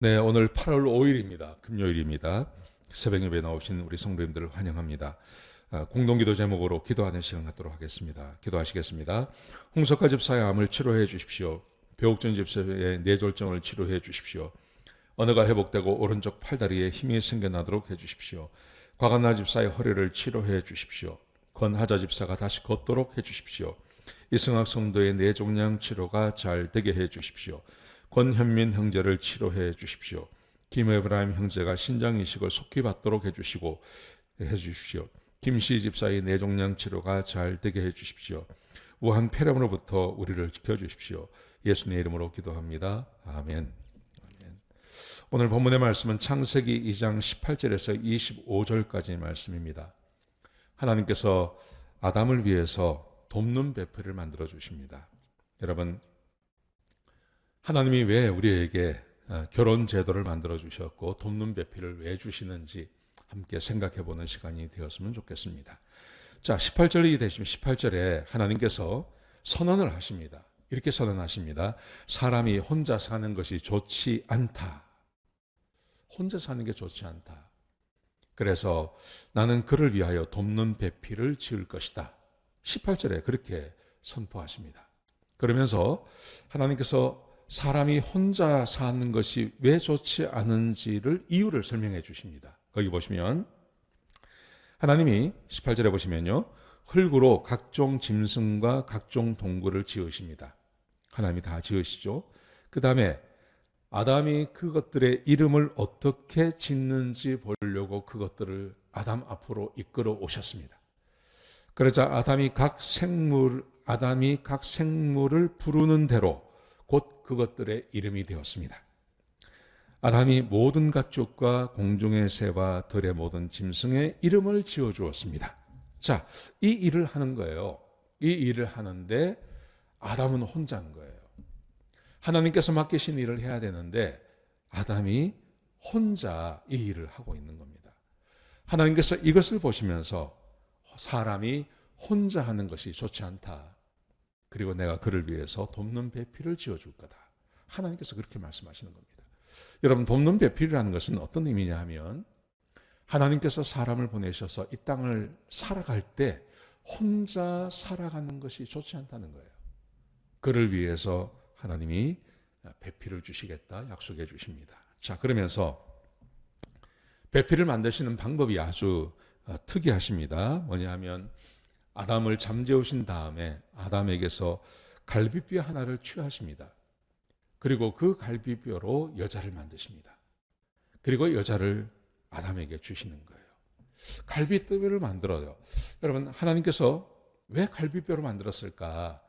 네, 오늘 8월 5일입니다. 금요일입니다. 새벽 예배 나오신 우리 성도님들을 환영합니다. 아, 공동기도 제목으로 기도하는 시간 갖도록 하겠습니다. 기도하시겠습니다. 홍석화 집사의 암을 치료해 주십시오. 배옥전 집사의 뇌졸정을 치료해 주십시오. 언어가 회복되고 오른쪽 팔다리에 힘이 생겨나도록 해 주십시오. 과간나 집사의 허리를 치료해 주십시오. 권하자 집사가 다시 걷도록 해 주십시오. 이승학 성도의 뇌종양 치료가 잘 되게 해 주십시오. 권현민 형제를 치료해 주십시오. 김에브라임 형제가 신장 이식을 속히 받도록 해주시고 해 주십시오. 김씨 집사의 뇌종양 치료가 잘 되게 해 주십시오. 우한 폐렴으로부터 우리를 지켜 주십시오. 예수님의 이름으로 기도합니다. 아멘. 오늘 본문의 말씀은 창세기 2장 18절에서 25절까지의 말씀입니다. 하나님께서 아담을 위해서 돕는 배필을 만들어 주십니다. 여러분 하나님이 왜 우리에게 어, 결혼 제도를 만들어 주셨고 돕는 배필을 왜 주시는지 함께 생각해 보는 시간이 되었으면 좋겠습니다. 자, 18절이 되시면 18절에 하나님께서 선언을 하십니다. 이렇게 선언하십니다. 사람이 혼자 사는 것이 좋지 않다. 혼자 사는 게 좋지 않다. 그래서 나는 그를 위하여 돕는 배필을 지을 것이다. 18절에 그렇게 선포하십니다. 그러면서 하나님께서 사람이 혼자 사는 것이 왜 좋지 않은지를 이유를 설명해 주십니다. 거기 보시면 하나님이 18절에 보시면요. 흙으로 각종 짐승과 각종 동굴을 지으십니다. 하나님이 다 지으시죠. 그 다음에 아담이 그것들의 이름을 어떻게 짓는지 보려고 그것들을 아담 앞으로 이끌어 오셨습니다. 그러자 아담이 각 생물, 아담이 각 생물을 부르는 대로 곧 그것들의 이름이 되었습니다. 아담이 모든 가축과 공중의 새와 들의 모든 짐승의 이름을 지어 주었습니다. 자, 이 일을 하는 거예요. 이 일을 하는데 아담은 혼자인 거예요. 하나님께서 맡기신 일을 해야 되는데 아담이 혼자 이 일을 하고 있는 겁니다. 하나님께서 이것을 보시면서 사람이 혼자 하는 것이 좋지 않다. 그리고 내가 그를 위해서 돕는 배필을 지어줄 거다. 하나님께서 그렇게 말씀하시는 겁니다. 여러분, 돕는 배필이라는 것은 어떤 의미냐 하면 하나님께서 사람을 보내셔서 이 땅을 살아갈 때 혼자 살아가는 것이 좋지 않다는 거예요. 그를 위해서 하나님이 배필을 주시겠다 약속해 주십니다. 자, 그러면서 배필을 만드시는 방법이 아주 어, 특이하십니다. 뭐냐 하면 아담을 잠재우신 다음에 아담에게서 갈비뼈 하나를 취하십니다. 그리고 그 갈비뼈로 여자를 만드십니다. 그리고 여자를 아담에게 주시는 거예요. 갈비뼈를 만들어요. 여러분, 하나님께서 왜 갈비뼈로 만들었을까?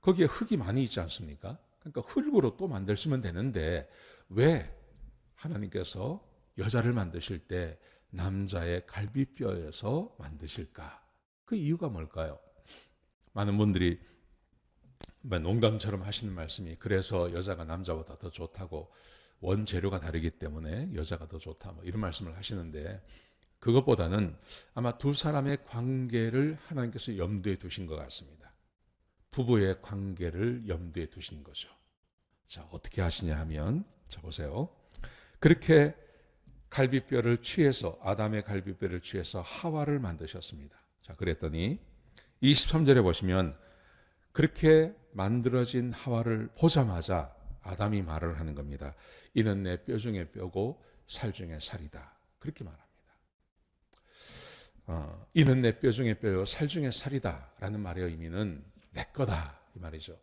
거기에 흙이 많이 있지 않습니까? 그러니까 흙으로 또 만들시면 되는데 왜 하나님께서 여자를 만드실 때 남자의 갈비뼈에서 만드실까? 그 이유가 뭘까요? 많은 분들이 뭐 농담처럼 하시는 말씀이 그래서 여자가 남자보다 더 좋다고 원재료가 다르기 때문에 여자가 더 좋다 뭐 이런 말씀을 하시는데 그것보다는 아마 두 사람의 관계를 하나님께서 염두에 두신 것 같습니다. 부부의 관계를 염두에 두신 거죠. 자, 어떻게 하시냐 하면 자 보세요. 그렇게 갈비뼈를 취해서 아담의 갈비뼈를 취해서 하와를 만드셨습니다. 자, 그랬더니 23절에 보시면 그렇게 만들어진 하와를 보자마자 아담이 말을 하는 겁니다. 이는 내 뼈 중에 뼈고 살 중에 살이다. 그렇게 말합니다. 어, 이는 내 뼈 중에 뼈요 살 중에 살이다. 라는 말의 의미는 내 거다. 이 말이죠.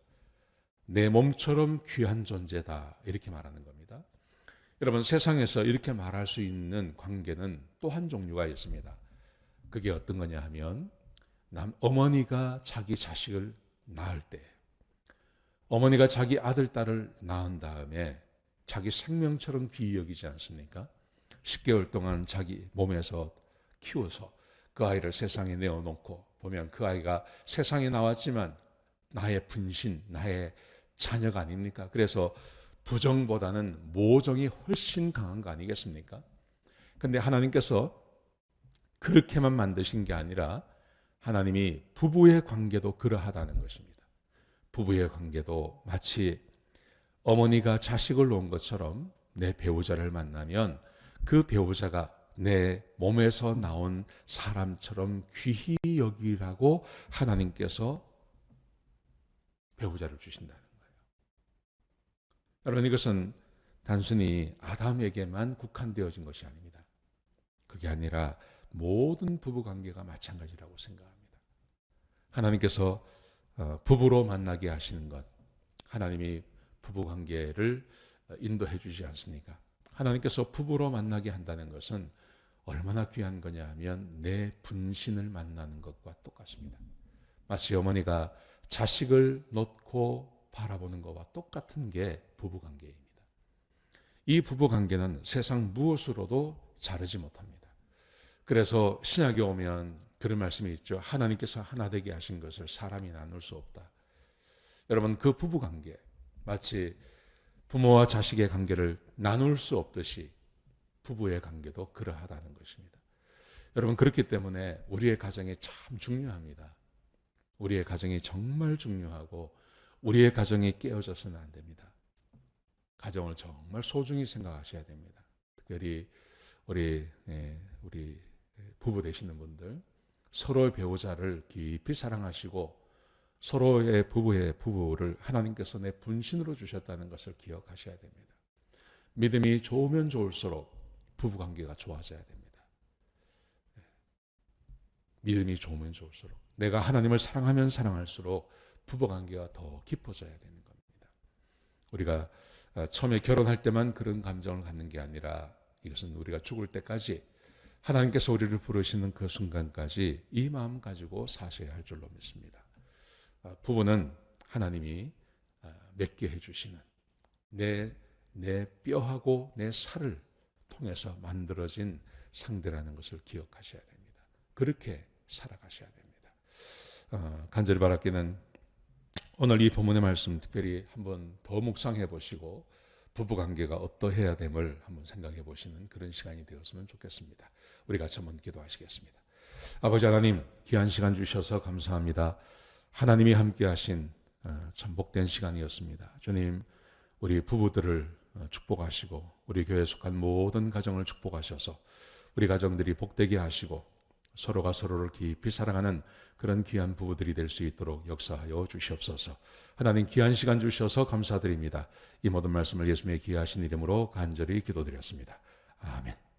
내 몸처럼 귀한 존재다. 이렇게 말하는 겁니다. 여러분 세상에서 이렇게 말할 수 있는 관계는 또 한 종류가 있습니다. 그게 어떤 거냐 하면 남 어머니가 자기 자식을 낳을 때 어머니가 자기 아들 딸을 낳은 다음에 자기 생명처럼 귀히 여기지 않습니까? 10개월 동안 자기 몸에서 키워서 그 아이를 세상에 내어놓고 보면 그 아이가 세상에 나왔지만 나의 분신, 나의 자녀가 아닙니까? 그래서 부정보다는 모정이 훨씬 강한 거 아니겠습니까? 근데 하나님께서 그렇게만 만드신 게 아니라 하나님이 부부의 관계도 그러하다는 것입니다. 부부의 관계도 마치 어머니가 자식을 놓은 것처럼 내 배우자를 만나면 그 배우자가 내 몸에서 나온 사람처럼 귀히 여기라고 하나님께서 배우자를 주신다는 거예요. 여러분 이것은 단순히 아담에게만 국한되어진 것이 아닙니다. 그게 아니라 모든 부부 관계가 마찬가지라고 생각합니다. 하나님께서 어, 부부로 만나게 하시는 것, 하나님이 부부 관계를 인도해 주지 않습니까? 하나님께서 부부로 만나게 한다는 것은 얼마나 귀한 거냐 하면 내 분신을 만나는 것과 똑같습니다. 마치 어머니가 자식을 놓고 바라보는 것과 똑같은 게 부부 관계입니다. 이 부부 관계는 세상 무엇으로도 자르지 못합니다. 그래서 신약에 오면 그런 말씀이 있죠. 하나님께서 하나 되게 하신 것을 사람이 나눌 수 없다. 여러분 그 부부 관계 마치 부모와 자식의 관계를 나눌 수 없듯이 부부의 관계도 그러하다는 것입니다. 여러분 그렇기 때문에 우리의 가정이 참 중요합니다. 우리의 가정이 정말 중요하고 우리의 가정이 깨어져서는 안 됩니다. 가정을 정말 소중히 생각하셔야 됩니다. 특별히 우리 예, 우리 부부 되시는 분들 서로의 배우자를 깊이 사랑하시고 서로의 부부의 부부를 하나님께서 내 분신으로 주셨다는 것을 기억하셔야 됩니다. 믿음이 좋으면 좋을수록 부부 관계가 좋아져야 됩니다. 예. 믿음이 좋으면 좋을수록 내가 하나님을 사랑하면 사랑할수록 부부 관계가 더 깊어져야 되는 겁니다. 우리가 어, 처음에 결혼할 때만 그런 감정을 갖는 게 아니라 이것은 우리가 죽을 때까지 하나님께서 우리를 부르시는 그 순간까지 이 마음 가지고 사셔야 할 줄로 믿습니다. 어, 부부는 하나님이 어, 맺게 해주시는 내, 내 뼈하고 내 살을 통해서 만들어진 상대라는 것을 기억하셔야 됩니다. 그렇게 살아가셔야 됩니다. 어, 간절히 바랍기는 오늘 이 본문의 말씀 특별히 한번 더 묵상해 보시고 부부 관계가 어떠해야 됨을 한번 생각해 보시는 그런 시간이 되었으면 좋겠습니다. 우리 같이 한번 기도하시겠습니다. 아버지 하나님, 귀한 시간 주셔서 감사합니다. 하나님이 함께 하신 어, 참 복된 시간이었습니다. 주님, 우리 부부들을 어, 축복하시고 우리 교회에 속한 모든 가정을 축복하셔서 우리 가정들이 복되게 하시고 서로가 서로를 깊이 사랑하는 그런 귀한 부부들이 될 수 있도록 역사하여 주시옵소서. 하나님 귀한 시간 주셔서 감사드립니다. 이 모든 말씀을 예수님의 귀하신 이름으로 간절히 기도드렸습니다. 아멘.